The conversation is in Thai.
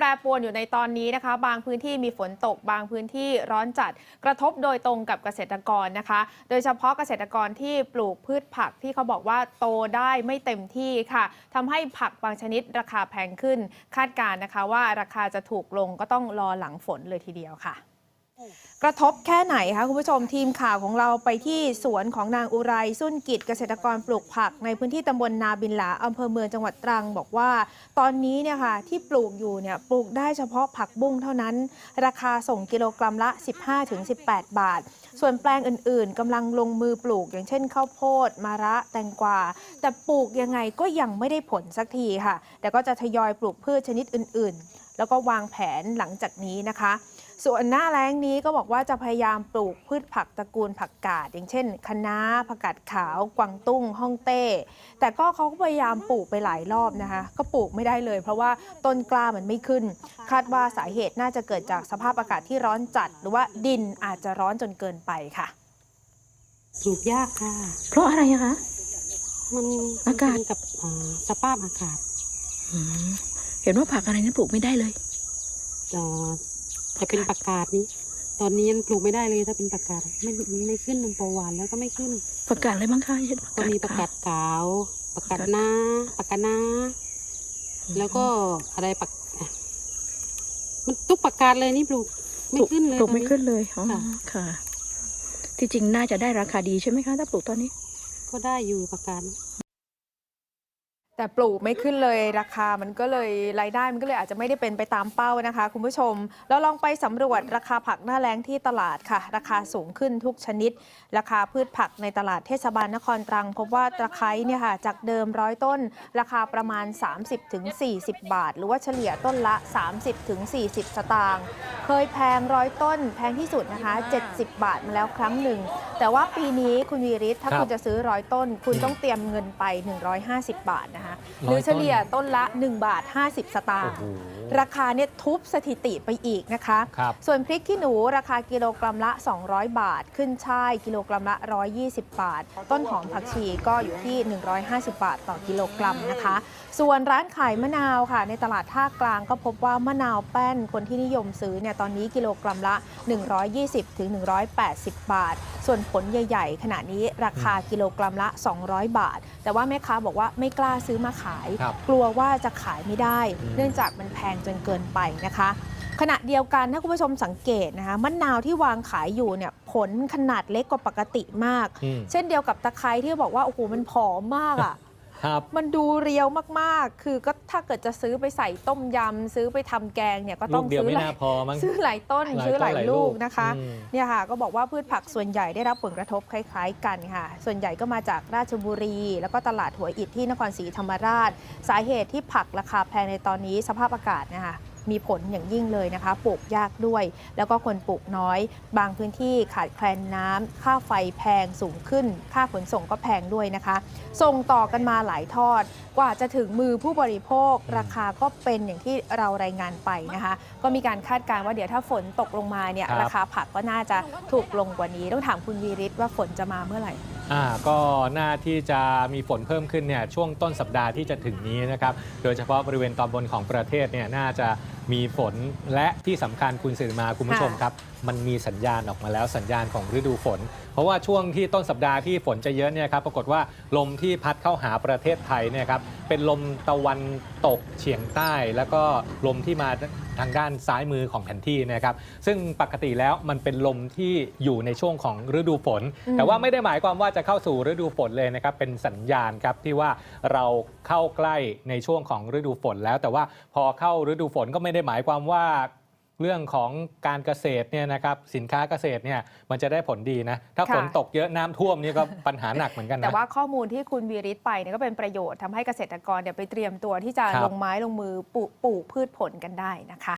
แปรปรวนอยู่ในตอนนี้นะคะ บางพื้นที่มีฝนตก บางพื้นที่ร้อนจัดกระทบโดยตรงกับเกษตรกรนะคะ โดยเฉพาะเกษตรกรที่ปลูกพืชผักที่เขาบอกว่าโตได้ไม่เต็มที่ค่ะทำให้ผักบางชนิดราคาแพงขึ้น คาดการณ์นะคะว่าราคาจะถูกลงก็ต้องรอหลังฝนเลยทีเดียวค่ะ กระทบแค่ไหนคะคุณผู้ชมทีมข่าวของเราไปที่สวนของนางอุไรสุนกิจเกษตรกรปลูกผัก ในพื้นที่ตำบลนาบินหลาอำเภอเมืองจังหวัดตรัง บอกว่า ตอนนี้เนี่ยค่ะที่ปลูกอยู่เนี่ยปลูกได้เฉพาะผักบุ้งเท่านั้น ราคาส่งกิโลกรัมละ 15-18 บาท ส่วนแปลงอื่นๆกำลังลงมือปลูกอย่างเช่นข้าวโพดมะระแตงกวาแต่ปลูกยังไงก็ยังไม่ได้ผลสักทีค่ะ แต่ก็จะทยอยปลูกพืชชนิดอื่น ๆ แล้วก็วางแผนหลังจากนี้นะคะ ส่วนหน้าแล้งนี้ก็บอกว่าจะพยายามปลูกพืชผักตระกูลผักกาด อย่างเช่นคะน้าผักกาดขาว กวางตุ้งฮ่องเต้ แต่ก็เขาก็พยายามปลูกไปหลายรอบนะคะ ก็ปลูกไม่ได้เลย เพราะว่าต้นกล้ามันไม่ขึ้น คาดว่าสาเหตุน่าจะเกิดจากสภาพอากาศที่ร้อนจัด หรือว่าดินอาจจะร้อนจนเกินไปค่ะปลูกยากค่ะ เพราะอะไรอะคะมันอากาศมันกับอ่าสภาพอากาศอืมเห็นว่าผักอะไรนั้นปลูกไม่ได้เลย เอ่อจะเป็นประกาศนี้ ตอนนี้ยังปลูกไม่ได้เลยถ้าเป็นประกาศไม่ไม่ขึ้นมันตัวหวานแล้วก็ไม่ขึ้นผักกาดอะไรบ้างคะเห็นก็มีประกาศขาวประกาศหน้าประกาศหน้าแล้วก็อะไรปักอะมันทุกประกาศเลยนี่ปลูกไม่ขึ้นเลยปลูกไม่ตอนนี้ขึ้นเลยอ๋อค่ะค่ะ ที่จริงน่าจะได้ราคาดีใช่ไหมคะ ถ้าปลูกตอนนี้ ก็ได้อยู่ประกาศ แต่ปลูกไม่ขึ้นเลยราคามันก็เลยรายได้มันก็เลยอาจจะไม่ได้เป็นไปตามเป้านะคะ คุณผู้ชม เราลองไปสำรวจราคาผักหน้าแล้งที่ตลาดค่ะ ราคาสูงขึ้นทุกชนิด ราคาพืชผักในตลาดเทศบาลนครตรัง พบว่าตะไคร้เนี่ยค่ะจากเดิมร้อยต้น ราคาประมาณ 30-40 บาท หรือว่าเฉลี่ยต้นละ 30-40 สตางค์เคยแพงร้อยต้น แพงที่สุดนะคะ 70 บาทมาแล้วครั้งหนึ่ง แต่ว่าปีนี้คุณวีริศถ้าครับคุณจะซื้อร้อยต้น คุณต้องเตรียมเงินไป 150 บาทนะคะหร้อยต้นรือเฉลี่ยต้นละ 1 บาท 50 สตางโอ้ค์โหราคาเนี่ยทุบสถิติไปอีกนะคะครับส่วนพริกขี้หนูราคากิโลกรัมละ 200 บาท ขึ้นช่ายกิโลกรัมละ 120 บาท ต้นหอมผักชีก็อยู่ที่ 150 บาทต่อกิโลกรัมนะคะ ส่วนร้านขายมะนาวค่ะ ในตลาดท่ากลางก็พบว่ามะนาวแป้นคนที่นิยมซื้อเนี่ยตอนนี้กิโลกรัมละ 120ถึง180 บาท ส่วนผลใหญ่ ๆ ขณะนี้ ราคากิโลกรัมละ 200 บาท แต่ว่าแม่ค้าบอกว่าไม่กล้าซื้อมาขาย ครับกลัวว่าจะขายไม่ได้ อืม เนื่องจากมันแพงจนเกินไปนะคะ ขณะเดียวกันถ้าคุณผู้ชมสังเกตนะคะมะนาวที่วางขายอยู่เนี่ยผลขนาดเล็กกว่าปกติมาก อืม เช่นเดียวกับตะไคร้ที่บอกว่าโอ้โหมันผอมมากอะ่ะ ครับมันดูเรียวมากๆ คือก็ถ้าเกิดจะซื้อไปใส่ต้มยำซื้อไปทำแกงเนี่ยก็ลูต้องกเดียวซื้อไม่หลาน่ายพอมั้ง ซื้อหลายต้นหลายซื้อหลายต้นหลายลูลูกกนะคะอืม เนี่ยค่ะก็บอกว่าพืชผักส่วนใหญ่ได้รับผลกระทบคล้ายๆกันค่ะ ส่วนใหญ่ก็มาจากราชบุรี แล้วก็ตลาดหัวอิฐที่นครศรีธรรมราช สาเหตุที่ผักราคาแพงในตอนนี้สภาพอากาศนะคะ มีผลอย่างยิ่งเลยนะคะ ปลูกยากด้วย แล้วก็คนปลูกน้อย บางพื้นที่ขาดแคลนน้ำค่าไฟแพงสูงขึ้น ค่าขนส่งก็แพงด้วยนะคะ ส่งต่อกันมาหลายทอด กว่าจะถึงมือผู้บริโภค ราคาก็เป็นอย่างที่เรารายงานไปนะคะ ก็มีการคาดการณ์ว่าเดี๋ยวถ้าฝนตกลงมาเนี่ยครับราคาผักก็น่าจะถูกลงกว่านี้ ต้องถามคุณวีริศว่าฝนจะมาเมื่อไหร่ อ่าก็น่าที่จะมีฝนเพิ่มขึ้นเนี่ยช่วงต้นสัปดาห์ที่จะถึงนี้นะครับ โดยเฉพาะบริเวณตอนบนของประเทศเนี่ยน่าจะ มีฝนและที่สำคัญคุณสื่อมาคุณผู้ชมครับ มันมีสัญญาณออกมาแล้วสัญญาณของฤดูฝน เพราะว่าช่วงที่ต้นสัปดาห์ที่ฝนจะเยอะเนี่ยครับปรากฏว่าลมที่พัดเข้าหาประเทศไทยเนี่ยครับเป็นลมตะวันตกเฉียงใต้ แล้วก็ลมที่มาทางด้านซ้ายมือของแผนที่นะครับ ซึ่งปกติแล้วมันเป็นลมที่อยู่ในช่วงของฤดูฝนอืมแต่ว่าไม่ได้หมายความว่าจะเข้าสู่ฤดูฝนเลยนะครับ เป็นสัญญาณครับที่ว่าเราเข้าใกล้ในช่วงของฤดูฝนแล้ว แต่ว่าพอเข้าฤดูฝนก็ไม่ได้หมายความว่าเรื่องของการเกษตรเนี่ยนะครับสินค้าเกษตรเนี่ยมันจะได้ผลดีนะ ถ้าค่ะฝนตกเยอะน้ำท่วมนี่ก็ปัญหาหนักเหมือนกันนะ แต่ว่าข้อมูลที่คุณวีริศไปเนี่ยก็เป็นประโยชน์ทำให้เกษตรกรเนี่ยไปเตรียมตัวที่จะครับลงไม้ลงมือปลูกปลูกพืชผลกันได้นะคะ